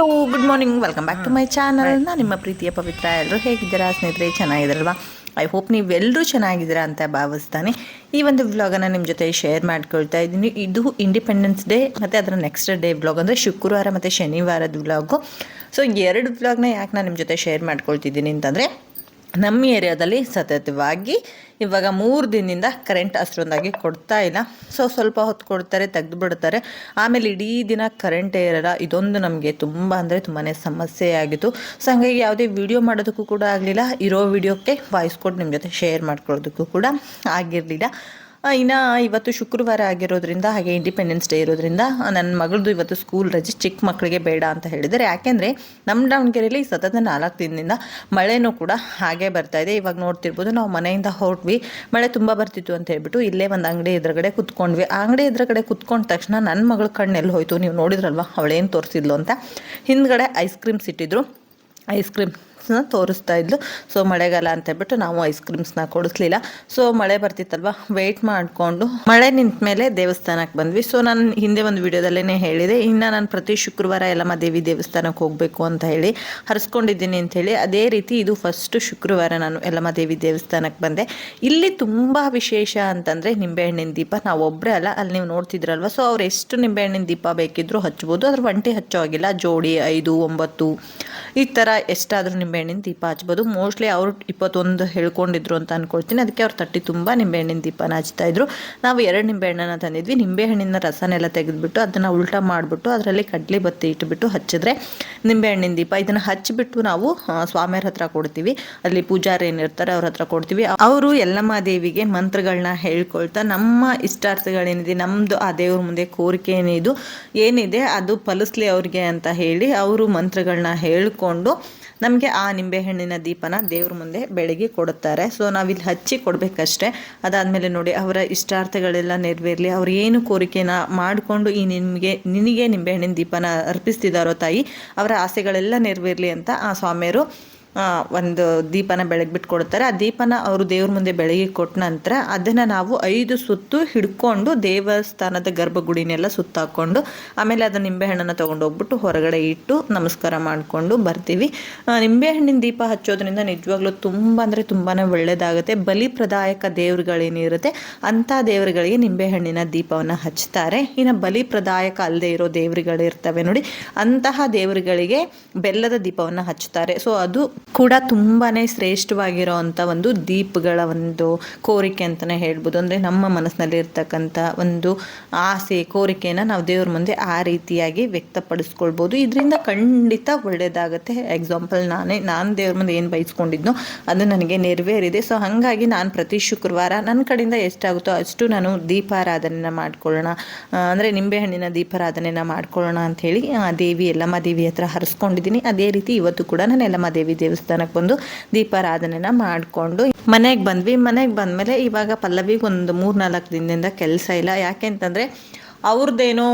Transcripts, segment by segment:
Hello good morning welcome back to my channel ನಾನು ನಿಮ್ಮ ಪ್ರೀತಿಯ ಪವಿತ್ರ ಎಲ್ಲರೂ ಹೇಗಿದ್ದೀರಾ ಸ್ನೇಹಿತರೆ? ಚೆನ್ನಾಗಿದ್ದಾರಲ್ವಾ? ಐ ಹೋಪ್ ನೀವೆಲ್ಲರೂ ಚೆನ್ನಾಗಿದ್ದೀರಾ ಅಂತ ಭಾವಿಸ್ತಾನೆ. ಈ ಒಂದು ವ್ಲಾಗನ್ನು ನಿಮ್ಮ ಜೊತೆ ಶೇರ್ ಮಾಡ್ಕೊಳ್ತಾ ಇದ್ದೀನಿ. ಇದು ಇಂಡಿಪೆಂಡೆನ್ಸ್ ಡೇ ಮತ್ತು ಅದರ ನೆಕ್ಸ್ಟ್ ಡೇ ವ್ಲಾಗ್ ಅಂದರೆ ಶುಕ್ರವಾರ ಮತ್ತು ಶನಿವಾರದ ವ್ಲಾಗು ಸೊ ಎರಡು ವ್ಲಾಗ್ನ ಯಾಕೆ ನಾನು ನಿಮ್ಮ ಜೊತೆ ಶೇರ್ ಮಾಡ್ಕೊಳ್ತಿದ್ದೀನಿ ಅಂತಂದರೆ ನಮ್ಮ ಏರಿಯಾದಲ್ಲಿ ಸತತವಾಗಿ ಇವಾಗ ಮೂರು ದಿನದಿಂದ ಕರೆಂಟ್ ಅಷ್ಟೊಂದಾಗಿ ಕೊಡ್ತಾ ಇಲ್ಲ. ಸೊ ಸ್ವಲ್ಪ ಹೊತ್ತು ಕೊಡ್ತಾರೆ ತೆಗೆದು ಬಿಡ್ತಾರೆ ಆಮೇಲೆ ಇಡೀ ದಿನ ಕರೆಂಟೇ ಇರಲ್ಲ ಇದೊಂದು ನಮಗೆ ತುಂಬ ಅಂದರೆ ತುಂಬಾ ಸಮಸ್ಯೆ ಆಗಿತ್ತು. ಸೊ ಹಾಗಾಗಿ ಯಾವುದೇ ವಿಡಿಯೋ ಮಾಡೋದಕ್ಕೂ ಕೂಡ ಆಗಲಿಲ್ಲ. ಇರೋ ವಿಡಿಯೋಕ್ಕೆ ವಾಯ್ಸ್ ಕೊಟ್ಟು ನಿಮ್ಮ ಜೊತೆ ಶೇರ್ ಮಾಡ್ಕೊಳ್ಳೋದಕ್ಕೂ ಕೂಡ ಆಗಿರಲಿಲ್ಲ. ಇನ್ನು ಇವತ್ತು ಶುಕ್ರವಾರ ಆಗಿರೋದ್ರಿಂದ ಹಾಗೆ ಇಂಡಿಪೆಂಡೆನ್ಸ್ ಡೇ ಇರೋದ್ರಿಂದ ನನ್ನ ಮಗಳದು ಇವತ್ತು ಸ್ಕೂಲ್ ರಜೆ ಚಿಕ್ಕ ಮಕ್ಕಳಿಗೆ ಬೇಡ ಅಂತ ಹೇಳಿದರೆ ಯಾಕೆಂದರೆ ನಮ್ಮ ದಾವಣಗೆರೆಯಲ್ಲಿ ಸತತ ನಾಲ್ಕು ದಿನದಿಂದ ಮಳೆನೂ ಕೂಡ ಹಾಗೆ ಬರ್ತಾ ಇದೆ. ಇವಾಗ ನೋಡ್ತಿರ್ಬೋದು ನಾವು ಮನೆಯಿಂದ ಹೊರಟ್ವಿ. ಮಳೆ ತುಂಬ ಬರ್ತಿತ್ತು ಅಂತ ಹೇಳ್ಬಿಟ್ಟು ಇಲ್ಲೇ ಒಂದು ಅಂಗಡಿ ಎದುರುಗಡೆ ಕುತ್ಕೊಂಡ್ವಿ. ಆ ಅಂಗಡಿ ಎದುರುಗಡೆ ಕುತ್ಕೊಂಡ ತಕ್ಷಣ ನನ್ನ ಮಗಳ ಕಣ್ಣೆಲ್ಲಿ ಹೋಯಿತು. ನೀವು ನೋಡಿದ್ರಲ್ವ? ಅವಳೇನು ತೋರಿಸಿದ್ಲು ಅಂತ. ಹಿಂದ್ಗಡೆ ಐಸ್ ಕ್ರೀಮ್ಸ್ ಇಟ್ಟಿದ್ರು ಐಸ್ ಕ್ರೀಮ್ ತೋರಿಸ್ತಾ ಇದ್ಲು. ಸೊ ಮಳೆಗಾಲ ಅಂತ ಹೇಳ್ಬಿಟ್ಟು ನಾವು ಐಸ್ ಕ್ರೀಮ್ಸ್ನ ಕೊಡಿಸ್ಲಿಲ್ಲ. ಸೊ ಮಳೆ ಬರ್ತಿತ್ತಲ್ವ? ವೆಯ್ಟ್ ಮಾಡಿಕೊಂಡು ಮಳೆ ನಿಂತ ಮೇಲೆ ದೇವಸ್ಥಾನಕ್ಕೆ ಬಂದ್ವಿ. ಸೊ ನಾನು ಹಿಂದೆ ಒಂದು ವಿಡಿಯೋದಲ್ಲೇ ಹೇಳಿದೆ. ಇನ್ನು ನಾನು ಪ್ರತಿ ಶುಕ್ರವಾರ ಎಲ್ಲಮ್ಮ ದೇವಿ ದೇವಸ್ಥಾನಕ್ಕೆ ಹೋಗಬೇಕು ಅಂತ ಹೇಳಿ ಹರಿಸ್ಕೊಂಡಿದ್ದೀನಿ ಅಂತ ಹೇಳಿ ಅದೇ ರೀತಿ ಇದು ಫಸ್ಟ್ ಶುಕ್ರವಾರ ನಾನು ಎಲ್ಲಮ್ಮ ದೇವಿ ದೇವಸ್ಥಾನಕ್ಕೆ ಬಂದೆ. ಇಲ್ಲಿ ತುಂಬ ವಿಶೇಷ ಅಂತಂದರೆ ನಿಂಬೆಹಣ್ಣಿನ ದೀಪ. ನಾವು ಒಬ್ಬರೇ ಅಲ್ಲ, ಅಲ್ಲಿ ನೀವು ನೋಡ್ತಿದ್ರಲ್ವ? ಸೊ ಅವ್ರು ಎಷ್ಟು ನಿಂಬೆಹಣ್ಣಿನ ದೀಪ ಬೇಕಿದ್ರು ಹಚ್ಬೋದು. ಅದ್ರ ಒಂಟಿ ಹಚ್ಚೋ ಆಗಿಲ್ಲ ಜೋಡಿ ಐದು, ಒಂಬತ್ತು ಈ ಥರ ಎಷ್ಟಾದರೂ ನಿಂಬೆಹಣ್ಣಿನ ದೀಪ ಹಚ್ಬೋದು. ಮೋಸ್ಟ್ಲಿ ಅವರು ಇಪ್ಪತ್ತೊಂದು ಹೇಳ್ಕೊಂಡಿದ್ರು ಅಂತ ಅಂದ್ಕೊಳ್ತೀನಿ ಅದಕ್ಕೆ ಅವ್ರು ತಟ್ಟಿ ತುಂಬ ನಿಂಬೆಹಣ್ಣಿನ ದೀಪನ ಹಚ್ತಾ ಇದ್ರು. ನಾವು ಎರಡು ನಿಂಬೆಹಣ್ಣನ್ನ ತಂದಿದ್ವಿ. ನಿಂಬೆಹಣ್ಣಿನ ರಸನೆಲ್ಲ ತೆಗೆದುಬಿಟ್ಟು ಅದನ್ನು ಉಲ್ಟಾ ಮಾಡಿಬಿಟ್ಟು ಅದರಲ್ಲಿ ಕಡ್ಲೆ ಬತ್ತಿ ಇಟ್ಬಿಟ್ಟು ಹಚ್ಚಿದ್ರೆ ನಿಂಬೆಹಣ್ಣಿನ ದೀಪ. ಇದನ್ನು ಹಚ್ಚಿಬಿಟ್ಟು ನಾವು ಸ್ವಾಮಿಯರ ಹತ್ರ ಕೊಡ್ತೀವಿ. ಅಲ್ಲಿ ಪೂಜಾರಿ ಏನಿರ್ತಾರೆ ಅವ್ರ ಹತ್ರ ಕೊಡ್ತೀವಿ. ಅವರು ಎಲ್ಲಮ್ಮ ದೇವಿಗೆ ಮಂತ್ರಗಳನ್ನ ಹೇಳ್ಕೊಳ್ತಾ ನಮ್ಮ ಇಷ್ಟಾರ್ಥಗಳೇನಿದೆ ನಮ್ಮದು ಆ ದೇವ್ರ ಮುಂದೆ ಕೋರಿಕೆ ಏನಿದು ಏನಿದೆ ಅದು ಫಲಿಸ್ಲಿ ಅವ್ರಿಗೆ ಅಂತ ಹೇಳಿ ಅವರು ಮಂತ್ರಗಳನ್ನ ಹೇಳ್ಕೊಂಡು ನಮಗೆ ಆ ನಿಂಬೆಹಣ್ಣಿನ ದೀಪನ ದೇವ್ರ ಮುಂದೆ ಬೆಳಗ್ಗೆ ಕೊಡುತ್ತಾರೆ. ಸೊ ನಾವಿಲ್ಲಿ ಹಚ್ಚಿ ಕೊಡಬೇಕಷ್ಟೆ. ಅದಾದಮೇಲೆ ನೋಡಿ, ಅವರ ಇಷ್ಟಾರ್ಥಗಳೆಲ್ಲ ನೆರವೇರಲಿ. ಅವ್ರು ಏನು ಕೋರಿಕೆನ ಮಾಡಿಕೊಂಡು ಈ ನಿಮಗೆ, ನಿನಗೆ ನಿಂಬೆಹಣ್ಣಿನ ದೀಪನ ಅರ್ಪಿಸ್ತಿದ್ದಾರೋ ತಾಯಿ, ಅವರ ಆಸೆಗಳೆಲ್ಲ ನೆರವೇರಲಿ ಅಂತ ಆ ಸ್ವಾಮಿಯರು ಒಂದು ದೀಪನ ಬೆಳಗ್ಗೆ ಬಿಟ್ಕೊಡ್ತಾರೆ. ಆ ದೀಪನ ಅವರು ದೇವ್ರ ಮುಂದೆ ಬೆಳಗ್ಗೆ ಕೊಟ್ಟ ನಂತರ ಅದನ್ನು ನಾವು ಐದು ಸುತ್ತು ಹಿಡ್ಕೊಂಡು ದೇವಸ್ಥಾನದ ಗರ್ಭಗುಡಿನೆಲ್ಲ ಸುತ್ತಾಕೊಂಡು ಆಮೇಲೆ ಅದನ್ನ ನಿಂಬೆಹಣ್ಣನ್ನು ತೊಗೊಂಡು ಹೋಗ್ಬಿಟ್ಟು ಹೊರಗಡೆ ಇಟ್ಟು ನಮಸ್ಕಾರ ಮಾಡಿಕೊಂಡು ಬರ್ತೀವಿ. ನಿಂಬೆಹಣ್ಣಿನ ದೀಪ ಹಚ್ಚೋದ್ರಿಂದ ನಿಜವಾಗ್ಲೂ ತುಂಬ ಅಂದರೆ ತುಂಬಾ ಒಳ್ಳೆಯದಾಗುತ್ತೆ ಬಲಿಪ್ರದಾಯಕ ದೇವ್ರುಗಳೇನಿರುತ್ತೆ ಅಂಥ ದೇವರುಗಳಿಗೆ ನಿಂಬೆಹಣ್ಣಿನ ದೀಪವನ್ನು ಹಚ್ತಾರೆ. ಇನ್ನು ಬಲಿಪ್ರದಾಯಕ ಅಲ್ಲದೆ ಇರೋ ದೇವರುಗಳು ಇರ್ತವೆ ನೋಡಿ, ಅಂತಹ ದೇವರುಗಳಿಗೆ ಬೆಲ್ಲದ ದೀಪವನ್ನು ಹಚ್ತಾರೆ. ಸೊ ಅದು ಕೂಡ ತುಂಬಾ ಶ್ರೇಷ್ಠವಾಗಿರೋ ಅಂಥ ಒಂದು ದೀಪಗಳ ಒಂದು ಕೋರಿಕೆ ಅಂತಲೇ ಹೇಳ್ಬೋದು. ಅಂದರೆ ನಮ್ಮ ಮನಸ್ಸಿನಲ್ಲಿ ಇರ್ತಕ್ಕಂಥ ಒಂದು ಆಸೆ, ಕೋರಿಕೆನ ನಾವು ದೇವ್ರ ಮುಂದೆ ಆ ರೀತಿಯಾಗಿ ವ್ಯಕ್ತಪಡಿಸ್ಕೊಳ್ಬೋದು. ಇದರಿಂದ ಖಂಡಿತ ಒಳ್ಳೆಯದಾಗುತ್ತೆ ಎಕ್ಸಾಂಪಲ್ ನಾನೇ, ನಾನು ದೇವ್ರ ಮುಂದೆ ಏನು ಬಯಸ್ಕೊಂಡಿದ್ನೋ ಅದು ನನಗೆ ನೆರವೇರಿದೆ. ಸೊ ಹಾಗಾಗಿ ನಾನು ಪ್ರತಿ ಶುಕ್ರವಾರ ನನ್ನ ಕಡೆಯಿಂದ ಎಷ್ಟಾಗುತ್ತೋ ಅಷ್ಟು ನಾನು ದೀಪಾರಾಧನೆನ ಮಾಡ್ಕೊಳ್ಳೋಣ. ಅಂದರೆ ನಿಂಬೆಹಣ್ಣಿನ ದೀಪಾರಾಧನೆನ ಮಾಡ್ಕೊಳ್ಳೋಣ ಅಂಥೇಳಿ ದೇವಿ ಎಲ್ಲಮ್ಮ ದೇವಿ ಹತ್ರ ಹರಿಸ್ಕೊಂಡಿದ್ದೀನಿ. ಅದೇ ರೀತಿ ಇವತ್ತು ಕೂಡ ನಾನು ಎಲ್ಲಮ್ಮ ದೇವಿ ದೇವಸ್ಥಾನಕ್ಕೆ ಬಂದು ದೀಪಾರಾಧನೆನ ಮಾಡಿಕೊಂಡು ಮನೆಗೆ ಬಂದ್ವಿ. ಮನೆಗೆ ಬಂದಮೇಲೆ ಇವಾಗ ಪಲ್ಲವಿಗೆ ಒಂದು ಮೂರು ನಾಲ್ಕು ದಿನದಿಂದ ಕೆಲಸ ಇಲ್ಲ. ಯಾಕೆ ಅಂತಂದರೆ ಅವ್ರದ್ದೇನೋ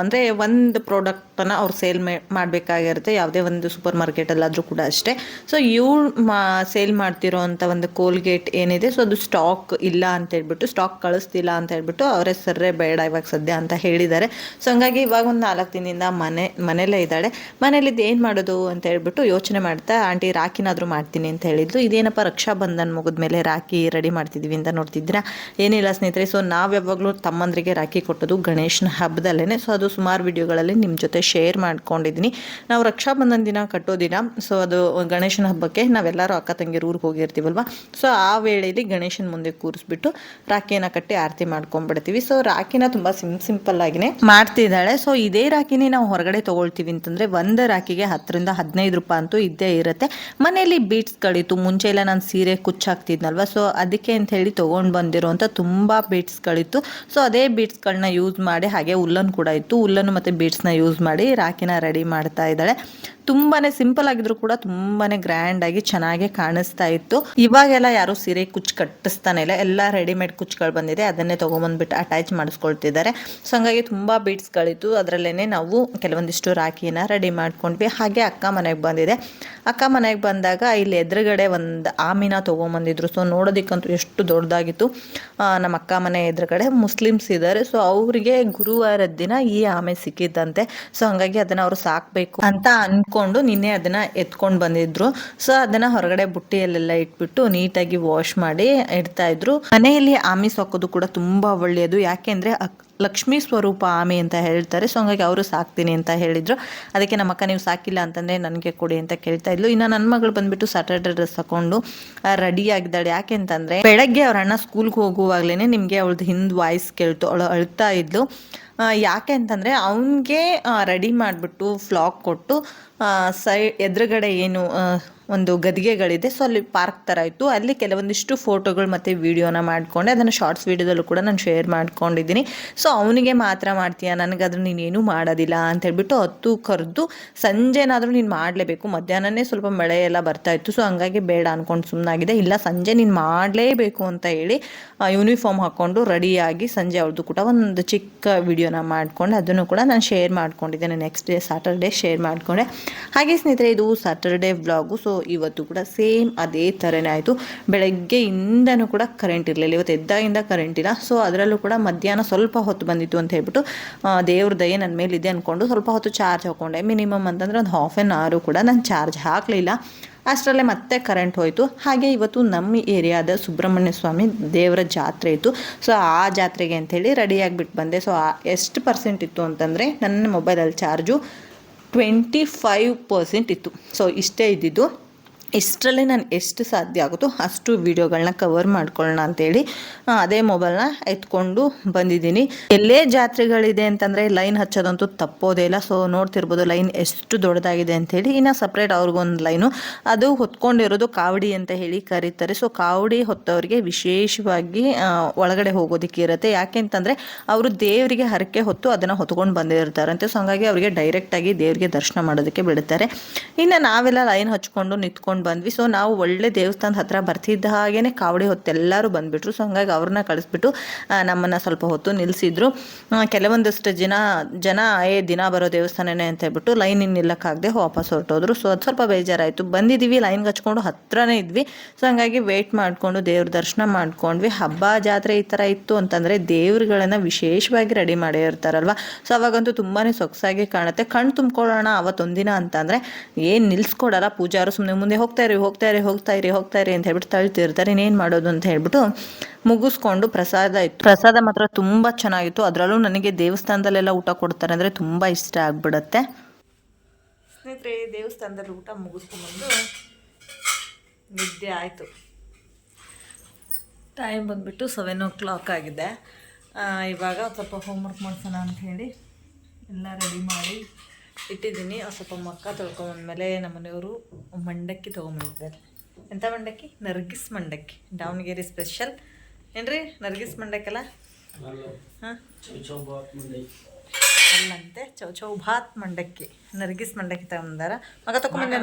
ಅಂದರೆ ಒಂದು ಪ್ರಾಡಕ್ಟನ್ನು ಅವ್ರು ಸೇಲ್ ಮಾಡಬೇಕಾಗಿರುತ್ತೆ. ಯಾವುದೇ ಒಂದು ಸೂಪರ್ ಮಾರ್ಕೆಟಲ್ಲಾದರೂ ಕೂಡ ಅಷ್ಟೇ. ಸೊ ಇವ್ರು ಮಾ ಸೇಲ್ ಮಾಡ್ತಿರೋ ಅಂಥ ಒಂದು ಕೋಲ್ಗೇಟ್ ಏನಿದೆ ಸೊ ಅದು ಸ್ಟಾಕ್ ಇಲ್ಲ ಅಂತ ಹೇಳ್ಬಿಟ್ಟು ಸ್ಟಾಕ್ ಕಳಿಸ್ತಿಲ್ಲ ಅಂತ ಹೇಳ್ಬಿಟ್ಟು ಅವರೇ ಸರ್ರೆ ಬೇಡ ಇವಾಗ ಸದ್ಯ ಅಂತ ಹೇಳಿದ್ದಾರೆ. ಸೊ ಹಂಗಾಗಿ ಇವಾಗ ಒಂದು ನಾಲ್ಕು ದಿನದಿಂದ ಮನೆ, ಮನೇಲೇ ಇದ್ದಾಳೆ. ಮನೇಲಿದ್ದು ಏನು ಮಾಡೋದು ಅಂತ ಹೇಳ್ಬಿಟ್ಟು ಯೋಚನೆ ಮಾಡ್ತಾ, ಆಂಟಿ, ರಾಖಿನಾದರೂ ಮಾಡ್ತೀನಿ ಅಂತ ಹೇಳಿದ್ಲು. ಇದೇನಪ್ಪ ರಕ್ಷಾ ಬಂಧನ್ ಮುಗಿದ್ಮೇಲೆ ರಾಖಿ ರೆಡಿ ಮಾಡ್ತಿದ್ವಿ ಅಂತ ನೋಡ್ತಿದ್ದೀರಾ? ಏನಿಲ್ಲ ಸ್ನೇಹಿತರೆ. ಸೊ ನಾವು ಯಾವಾಗಲೂ ತಮ್ಮಂದ್ರಿಗೆ ರಾಖಿ ಕೊಟ್ಟೋದು ಗಣೇಶನ ಹಬ್ಬದಲ್ಲೇ ಸೊ ಅದು ಸುಮಾರು ವಿಡಿಯೋಗಳಲ್ಲಿ ನಿಮ್ಮ ಜೊತೆ ಶೇರ್ ಮಾಡ್ಕೊಂಡಿದ್ದೀನಿ ನಾವು ರಕ್ಷಾಬಂಧನ ದಿನ ಕಟ್ಟೋ ದಿನ. ಸೊ ಅದು ಗಣೇಶನ ಹಬ್ಬಕ್ಕೆ ನಾವೆಲ್ಲರೂ ಅಕ್ಕ ತಂಗಿರು ಊರಿಗೆ ಹೋಗಿರ್ತೀವಲ್ವ? ಸೊ ಆ ವೇಳೆಯಲ್ಲಿ ಗಣೇಶನ ಮುಂದೆ ಕೂರಿಸ್ಬಿಟ್ಟು ರಾಖಿಯನ್ನು ಕಟ್ಟಿ ಆರತಿ ಮಾಡ್ಕೊಂಡ್ಬಿಡ್ತೀವಿ ಸೊ ರಾಖಿನ ತುಂಬ ಸಿಂ, ಸಿಂಪಲ್ ಆಗಿನೇ ಮಾಡ್ತಿದ್ದಾಳೆ. ಸೊ ಇದೇ ರಾಖಿನೇ ನಾವು ಹೊರಗಡೆ ತೊಗೊಳ್ತೀವಿ ಅಂತಂದರೆ ಒಂದು ರಾಖಿಗೆ ಹತ್ತರಿಂದ ಹದಿನೈದು ರೂಪಾಯಿ ಅಂತೂ ಇದ್ದೇ ಇರುತ್ತೆ. ಮನೆಯಲ್ಲಿ ಬೀಟ್ಸ್ಗಳಿತ್ತು ಮುಂಚೆ ಎಲ್ಲ ನಾನು ಸೀರೆ ಕುಚ್ಚಾಕ್ತಿದ್ನಲ್ವ? ಸೊ ಅದಕ್ಕೆ ಅಂತ ಹೇಳಿ ತೊಗೊಂಡು ಬಂದಿರೋವಂಥ ತುಂಬ ಬೀಟ್ಸ್ಗಳಿತ್ತು ಸೊ ಅದೇ ಬೀಟ್ಸ್ಗಳನ್ನ ಯೂಸ್ ಮಾಡಿ ಹಾಗೆ ಉಲ್ಲನ್ ಕೂಡ ಇತ್ತು. ಉಲ್ಲನ್ ಮತ್ತು ಬೀಡ್ಸ್ನ ಯೂಸ್ ಮಾಡಿ ರಾಖಿನ ರೆಡಿ ಮಾಡ್ತಾ ಇದ್ದಾಳೆ. ತುಂಬಾ ಸಿಂಪಲ್ ಆಗಿದ್ರು ಕೂಡ ತುಂಬಾ ಗ್ರ್ಯಾಂಡಾಗಿ ಚೆನ್ನಾಗಿ ಕಾಣಿಸ್ತಾ ಇತ್ತು. ಇವಾಗೆಲ್ಲ ಯಾರು ಸೀರೆ ಕುಚ್ಚ ಕಟ್ಟಿಸ್ತಾನೆ ಇಲ್ಲ. ಎಲ್ಲ ರೆಡಿಮೇಡ್ ಕುಚ್ಚುಗಳು ಬಂದಿದೆ. ಅದನ್ನೇ ತೊಗೊಂಬಂದ್ಬಿಟ್ಟು ಅಟ್ಯಾಚ್ ಮಾಡಿಸ್ಕೊಳ್ತಿದ್ದಾರೆ. ಸೊ ಹಂಗಾಗಿ ತುಂಬ ಬೀಟ್ಸ್ಗಳಿತ್ತು ಅದರಲ್ಲೇ ನಾವು ಕೆಲವೊಂದಿಷ್ಟು ರಾಖಿನ ರೆಡಿ ಮಾಡ್ಕೊಂಡ್ವಿ. ಹಾಗೆ ಅಕ್ಕ ಮನೆಗೆ ಬಂದಿದೆ. ಅಕ್ಕ ಮನೆಗೆ ಬಂದಾಗ ಇಲ್ಲಿ ಎದುರುಗಡೆ ಒಂದು ಆಮಿನ ತೊಗೊಂಬಂದಿದ್ರು. ಸೊ ನೋಡೋದಕ್ಕಂತೂ ಎಷ್ಟು ದೊಡ್ಡದಾಗಿತ್ತು. ನಮ್ಮ ಅಕ್ಕ ಮನೆ ಎದುರುಗಡೆ ಮುಸ್ಲಿಮ್ಸ್ ಇದ್ದಾರೆ ಸೊ ಅವರಿಗೆ ಗುರುವಾರದ ದಿನ ಈ ಆಮೆ ಸಿಕ್ಕಿದ್ದಂತೆ. ಸೊ ಹಂಗಾಗಿ ಅದನ್ನು ಅವರು ಸಾಕಬೇಕು ಅಂತ ಅಂದ್ಕೊಂಡು ನಿನ್ನೆ ಅದನ್ನು ಎತ್ಕೊಂಡು ಬಂದಿದ್ರು. ಸೊ ಅದನ್ನು ಹೊರಗಡೆ ಬುಟ್ಟಿಯಲ್ಲೆಲ್ಲ ಇಟ್ಬಿಟ್ಟು ನೀಟಾಗಿ ವಾಶ್ ಮಾಡಿ ಇಡ್ತಾ ಇದ್ರು. ಮನೆಯಲ್ಲಿ ಆಮೆ ಸಾಕೋದು ಕೂಡ ತುಂಬ ಒಳ್ಳೆಯದು. ಯಾಕೆಂದರೆ ಲಕ್ಷ್ಮೀ ಸ್ವರೂಪ ಆಮೆ ಅಂತ ಹೇಳ್ತಾರೆ. ಸೊ ಹಂಗಾಗಿ ಅವರು ಸಾಕ್ತೀನಿ ಅಂತ ಹೇಳಿದರು. ಅದಕ್ಕೆ ನಮ್ಮ ಅಕ್ಕ, ನೀವು ಸಾಕಿಲ್ಲ ಅಂತಂದರೆ ನನಗೆ ಕೊಡಿ ಅಂತ ಕೇಳ್ತಾ ಇದ್ಲು. ಇನ್ನು ನನ್ನ ಮಗಳು ಬಂದುಬಿಟ್ಟು ಸ್ಯಾಟರ್ಡೆ ಡ್ರೆಸ್ ಹಾಕೊಂಡು ರೆಡಿ ಆಗಿದ್ದಾಳೆ. ಯಾಕೆ ಅಂತಂದರೆ, ಬೆಳಗ್ಗೆ ಅವ್ರ ಅಣ್ಣ ಸ್ಕೂಲ್ಗೆ ಹೋಗುವಾಗಲೇ ನಿಮಗೆ ಅವಳದು ಹಿಂದ್ ವಾಯ್ಸ್ ಕೇಳ್ತು ಅವಳು ಅಳ್ತಾ ಇದ್ಲು. ಯಾಕೆ ಅಂತಂದರೆ, ಅವನಿಗೆ ರೆಡಿ ಮಾಡಿಬಿಟ್ಟು ಫ್ಲಾಕ್ ಕೊಟ್ಟು ಸೈ, ಎದುರುಗಡೆ ಏನು ಒಂದು ಗದಿಗೆಗಳಿದೆ. ಸೊ ಅಲ್ಲಿ ಪಾರ್ಕ್ ಥರ ಇತ್ತು. ಅಲ್ಲಿ ಕೆಲವೊಂದಿಷ್ಟು ಫೋಟೋಗಳು ಮತ್ತು ವೀಡಿಯೋನ ಮಾಡಿಕೊಂಡೆ. ಅದನ್ನು ಶಾರ್ಟ್ಸ್ ವೀಡಿಯೋದಲ್ಲೂ ಕೂಡ ನಾನು ಶೇರ್ ಮಾಡ್ಕೊಂಡಿದ್ದೀನಿ. ಸೊ ಅವನಿಗೆ ಮಾತ್ರ ಮಾಡ್ತೀಯ? ನನಗಾದ್ರೂ ನೀನೇನು ಮಾಡೋದಿಲ್ಲ ಅಂತ ಹೇಳ್ಬಿಟ್ಟು ಹತ್ತು ಕರೆದು ಸಂಜೆನಾದರೂ ನೀನು ಮಾಡಲೇಬೇಕು. ಮಧ್ಯಾಹ್ನನೇ ಸ್ವಲ್ಪ ಮಳೆ ಎಲ್ಲ ಬರ್ತಾ ಇತ್ತು. ಸೊ ಹಂಗಾಗಿ ಬೇಡ ಅಂದ್ಕೊಂಡು ಸುಮ್ಮನಾಗಿದೆ ಇಲ್ಲ, ಸಂಜೆ ನೀನು ಮಾಡಲೇಬೇಕು ಅಂತ ಹೇಳಿ ಯೂನಿಫಾರ್ಮ್ ಹಾಕ್ಕೊಂಡು ರೆಡಿಯಾಗಿ ಸಂಜೆ ಅವ್ರದ್ದು ಕೂಡ ಒಂದು ಚಿಕ್ಕ ವೀಡಿಯೋನ ಮಾಡಿಕೊಂಡು. ಅದನ್ನು ಕೂಡ ನಾನು ಶೇರ್ ಮಾಡ್ಕೊಂಡಿದ್ದೇನೆ. ನೆಕ್ಸ್ಟ್ ಡೇ ಸ್ಯಾಟರ್ಡೇ ಶೇರ್ ಮಾಡಿಕೊಂಡೆ. ಹಾಗೆ ಸ್ನೇಹಿತರೆ, ಇದು ಸ್ಯಾಟರ್ಡೇ ವ್ಲಾಗು ಸೊ ಇವತ್ತು ಕೂಡ ಸೇಮ್ ಅದೇ ಥರನೇ ಆಯಿತು. ಬೆಳಗ್ಗೆಯಿಂದನೂ ಕೂಡ ಕರೆಂಟ್ ಇರಲಿಲ್ಲ. ಇವತ್ತು ಎದ್ದಾಗಿಂದ ಕರೆಂಟ್ ಇಲ್ಲ. ಸೊ ಅದರಲ್ಲೂ ಕೂಡ ಮಧ್ಯಾಹ್ನ ಸ್ವಲ್ಪ ಹೊತ್ತು ಬಂದಿತ್ತು ಅಂತ ಹೇಳ್ಬಿಟ್ಟು ದೇವ್ರ ದಯೆ ನನ್ನ ಮೇಲಿದೆ ಅಂದ್ಕೊಂಡು ಸ್ವಲ್ಪ ಹೊತ್ತು ಚಾರ್ಜ್ ಹಾಕ್ಕೊಂಡೆ ಮಿನಿಮಮ್ ಅಂತಂದರೆ ಒಂದು ಹಾಫ್ ಆ್ಯನ್ ಅವರು ಕೂಡ ನಾನು ಚಾರ್ಜ್ ಹಾಕಲಿಲ್ಲ. ಅಷ್ಟರಲ್ಲೇ ಮತ್ತೆ ಕರೆಂಟ್ ಹೋಯಿತು. ಹಾಗೆ ಇವತ್ತು ನಮ್ಮ ಏರಿಯಾದ ಸುಬ್ರಹ್ಮಣ್ಯ ಸ್ವಾಮಿ ದೇವರ ಜಾತ್ರೆ ಇತ್ತು. ಸೊ ಆ ಜಾತ್ರೆಗೆ ಅಂಥೇಳಿ ರೆಡಿಯಾಗಿಬಿಟ್ಟು ಬಂದೆ. ಸೊ ಎಷ್ಟು ಪರ್ಸೆಂಟ್ ಇತ್ತು ಅಂತಂದರೆ ನನ್ನ ಮೊಬೈಲಲ್ಲಿ ಚಾರ್ಜು ಟ್ವೆಂಟಿ ಫೈವ್ ಪರ್ಸೆಂಟ್ ಇತ್ತು. ಸೊ ಇಷ್ಟೇ ಇದ್ದಿದ್ದು. ಇಷ್ಟರಲ್ಲೇ ನಾನು ಎಷ್ಟು ಸಾಧ್ಯ ಆಗುತ್ತೋ ಅಷ್ಟು ವೀಡಿಯೋಗಳನ್ನ ಕವರ್ ಮಾಡ್ಕೊಳ್ಳೋಣ ಅಂತೇಳಿ ಅದೇ ಮೊಬೈಲ್ನ ಎತ್ಕೊಂಡು ಬಂದಿದ್ದೀನಿ. ಎಲ್ಲೇ ಜಾತ್ರೆಗಳಿದೆ ಅಂತಂದರೆ ಲೈನ್ ಹಚ್ಚೋದಂತೂ ತಪ್ಪೋದೇ ಇಲ್ಲ. ಸೊ ನೋಡ್ತಿರ್ಬೋದು ಲೈನ್ ಎಷ್ಟು ದೊಡ್ಡದಾಗಿದೆ ಅಂತೇಳಿ. ಇನ್ನು ಸಪ್ರೇಟ್ ಅವ್ರಿಗೊಂದು ಲೈನು ಅದು ಹೊತ್ಕೊಂಡಿರೋದು ಕಾವಡಿ ಅಂತ ಹೇಳಿ ಕರೀತಾರೆ. ಸೊ ಕಾವಡಿ ಹೊತ್ತವರಿಗೆ ವಿಶೇಷವಾಗಿ ಒಳಗಡೆ ಹೋಗೋದಕ್ಕೆ ಇರುತ್ತೆ. ಯಾಕೆ ಅಂತಂದರೆ ಅವರು ದೇವರಿಗೆ ಹರಕೆ ಹೊತ್ತು ಅದನ್ನು ಹೊತ್ಕೊಂಡು ಬಂದಿರ್ತಾರಂತೆ. ಸೊ ಹಂಗಾಗಿ ಅವರಿಗೆ ಡೈರೆಕ್ಟಾಗಿ ದೇವರಿಗೆ ದರ್ಶನ ಮಾಡೋದಕ್ಕೆ ಬಿಡುತ್ತಾರೆ ಇನ್ನು ನಾವೆಲ್ಲ ಲೈನ್ ಹಚ್ಕೊಂಡು ನಿಂತ್ಕೊಂಡು ಬಂದ್ವಿ. ಸೊ ನಾವು ಒಳ್ಳೆ ದೇವಸ್ಥಾನದ ಹತ್ರ ಬರ್ತಿದ್ದ ಹಾಗೇನೆ ಕಾವಡಿ ಹೊತ್ತು ಎಲ್ಲರೂ ಬಂದುಬಿಟ್ರು. ಸೊ ಹಂಗಾಗಿ ಅವ್ರನ್ನ ಕಳಿಸ್ಬಿಟ್ಟು ನಮ್ಮನ್ನು ಸ್ವಲ್ಪ ಹೊತ್ತು ನಿಲ್ಲಿಸಿದ್ರು ಕೆಲವೊಂದಷ್ಟು ಜನ ಜನ ಏ, ದಿನ ಬರೋ ದೇವಸ್ಥಾನನೇ ಅಂತ ಹೇಳ್ಬಿಟ್ಟು ಲೈನ್ ಇನ್ನು ನಿಲ್ಲಕ್ಕಾಗದೆ ವಾಪಸ್ ಹೊರಟೋದ್ರು. ಸೊ ಅದು ಸ್ವಲ್ಪ ಬೇಜಾರಾಯಿತು. ಬಂದಿದ್ದೀವಿ ಲೈನ್ಗೆ ಹಚ್ಕೊಂಡು ಹತ್ರನೇ ಇದ್ವಿ. ಸೊ ಹಂಗಾಗಿ ವೆಯ್ಟ್ ಮಾಡಿಕೊಂಡು ದೇವ್ರ ದರ್ಶನ ಮಾಡ್ಕೊಂಡ್ವಿ. ಹಬ್ಬ, ಜಾತ್ರೆ ಈ ಥರ ಇತ್ತು ಅಂತಂದರೆ ದೇವ್ರುಗಳನ್ನು ವಿಶೇಷವಾಗಿ ರೆಡಿ ಮಾಡೇ ಇರ್ತಾರಲ್ವ? ಸೊ ಅವಾಗಂತೂ ತುಂಬಾ ಸೊಗಸಾಗಿ ಕಾಣುತ್ತೆ. ಕಣ್ಣು ತುಂಬ್ಕೊಳ್ಳೋಣ ಅವತ್ತೊಂದಿನ ಅಂತಂದರೆ ಏನು ನಿಲ್ಲಿಸ್ಕೊಡಲ್ಲ ಪೂಜಾರು ಸುಮ್ಮನೆ ಮುಂದೆ ಹೋಗ್ತಾ ಇರಿ ಹೋಗ್ತಾ ಇರಿ ಹೋಗ್ತಾ ಇರಿ ಹೋಗ್ತಾ ಇರಿ ಅಂತ ಹೇಳ್ಬಿಟ್ಟು ತಳ್ತಿರ್ತಾರೆ. ಇನ್ನೇನು ಮಾಡೋದು ಅಂತ ಹೇಳ್ಬಿಟ್ಟು ಮುಗಿಸ್ಕೊಂಡು ಪ್ರಸಾದ ಇತ್ತು. ಪ್ರಸಾದ ಮಾತ್ರ ತುಂಬ ಚೆನ್ನಾಗಿತ್ತು. ಅದರಲ್ಲೂ ನನಗೆ ದೇವಸ್ಥಾನದಲ್ಲೆಲ್ಲ ಊಟ ಕೊಡ್ತಾರೆ ಅಂದರೆ ತುಂಬ ಇಷ್ಟ ಆಗ್ಬಿಡತ್ತೆ. ಸ್ನೇಹಿತರೆ, ದೇವಸ್ಥಾನದಲ್ಲಿ ಊಟ ಮುಗಿಸ್ಕೊಂಡ್ಬಂದು ನಿದ್ದೆ ಆಯಿತು. ಟೈಮ್ ಬಂದುಬಿಟ್ಟು ಸೆವೆನ್ ಓ ಕ್ಲಾಕ್ ಆಗಿದೆ ಇವಾಗ ಸ್ವಲ್ಪ ಹೋಮ್ವರ್ಕ್ ಮಾಡ್ಸೋಣ ಅಂತ ಹೇಳಿ ಎಲ್ಲ ರೆಡಿ ಮಾಡಿ ಇಟ್ಟಿದ್ದೀನಿ. ಆ ಸ್ವಲ್ಪ ಮಕ್ಕ ತೊಳ್ಕೊಂಬಂದ್ಮೇಲೆ ನಮ್ಮ ಮನೆಯವರು ಮಂಡಕ್ಕಿ ತೊಗೊಂಬಂದಿದ್ದಾರೆ ಎಂಥ ಮಂಡಕ್ಕಿ? ನರ್ಗಿಸ್ ಮಂಡಕ್ಕಿ. ದಾವಣಗೆರೆ ಸ್ಪೆಷಲ್. ಏನ್ರಿ? ನರ್ಗಿಸ್ ಮಂಡಕ್ಕಲ್ಲ? ಹಾಂ? ಅಲ್ಲಂತೆ ಚೌ ಚೌ ಭಾತ್ ಮಂಡಕ್ಕಿ. ನರ್ಗಿಸ್ ಮಂಡಕ್ಕಿ ತಗೊಂಡಾರ ಮಗ ತಗೊಂಬಂದ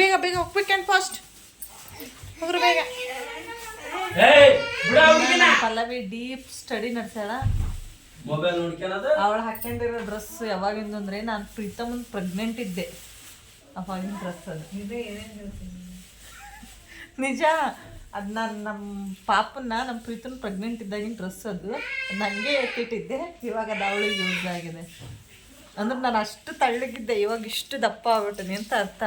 ಬೇಗ ಬೇಗ ಹೋಗ್ಬೇಕು ಫಾಸ್ಟ್ ಹೋಗ್ರು ಬೇಗ. ಪಲ್ಲವಿ ಡೀಪ್ ಸ್ಟಡಿ ನಡೆಸ್ಯಾಳ. ಮೊಬೈಲ್ ನೋಡ್ಕೊಳ್ಳೋದು ಅವಳು ಹಾಕೊಂಡಿರೋ ಡ್ರೆಸ್ ಯಾವಾಗಿಂದ ಅಂದ್ರೆ ನಾನು ಪ್ರೀತಮನ್ ಪ್ರೆಗ್ನೆಂಟ್ ಇದ್ದೆ. ಅವಾಗಿನ ಡ್ರೆಸ್ ಅದು. ಇದು ಏನೇನು ಹೇಳ್ತೀನಿ? ನಿಜ ಅದು ನಾನು ನಮ್ಮ ಪಾಪನ್ನ ನಮ್ಮ ಪ್ರೀತಮ್ ಪ್ರೆಗ್ನೆಂಟ್ ಇದ್ದಾಗಿನ ಡ್ರೆಸ್ ಅದು. ನನಗೆ ಎತ್ತಿಟ್ಟಿದ್ದೆ ಇವಾಗ ಅದು ಅವಳಿಗೆ ಯೂಸ್ ಆಗಿದೆ. ಅಂದ್ರೆ ನಾನು ಅಷ್ಟು ತಳ್ಳಗಿದ್ದೆ ಇವಾಗ ಇಷ್ಟು ದಪ್ಪ ಆಗ್ಬಿಟ್ಟಿನಿ ಅಂತ ಅರ್ಥ.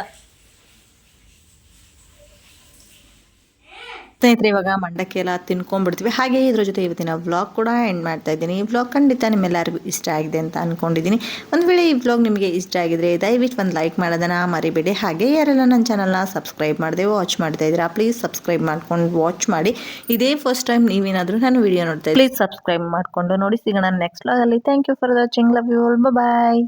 ಸ್ನೇಹಿತರೆ, ಇವಾಗ ಮಂಡಕ್ಕಿ ಎಲ್ಲ ತಿನ್ಕೊಂಡ್ಬಿಡ್ತೀವಿ. ಹಾಗೆ ಇದ್ರ ಜೊತೆ ಇವತ್ತಿನ ವ್ಲಾಗ್ ಕೂಡ ಎಂಡ್ ಮಾಡ್ತಾ ಇದ್ದೀನಿ. ಈ ವ್ಲಾಗ್ ಖಂಡಿತ ನಿಮ್ಮೆಲ್ಲರಿಗೂ ಇಷ್ಟ ಆಗಿದೆ ಅಂತ ಅಂದ್ಕೊಂಡಿದ್ದೀನಿ ಒಂದು ವೇಳೆ ಈ ವ್ಲಾಗ್ ನಿಮಗೆ ಇಷ್ಟ ಆಗಿದ್ರೆ ದಯವಿಟ್ಟು ಒಂದು ಲೈಕ್ ಮಾಡೋದನ್ನ ಮರಿಬೇಡಿ. ಹಾಗೆ ಯಾರೆಲ್ಲ ನನ್ನ ಚಾನಲ್ನ ಸಬ್ಸ್ಕ್ರೈಬ್ ಮಾಡಿದೆ ವಾಚ್ ಮಾಡ್ತಾ ಇದ್ದೀರಾ ಪ್ಲೀಸ್ ಸಬ್ಸ್ಕ್ರೈಬ್ ಮಾಡ್ಕೊಂಡು ವಾಚ್ ಮಾಡಿ. ಇದೇ ಫಸ್ಟ್ ಟೈಮ್ ನೀವೇನಾದರೂ ನಾನು ವಿಡಿಯೋ ನೋಡ್ತಾ ಪ್ಲೀಸ್ ಸಬ್ಸ್ಕ್ರೈಬ್ ಮಾಡಿಕೊಂಡು ನೋಡಿ. ಸಿಗೋಣ ನೆಕ್ಸ್ಟ್ ವ್ಲಾಗಲ್ಲಿ thank you for watching love you all bye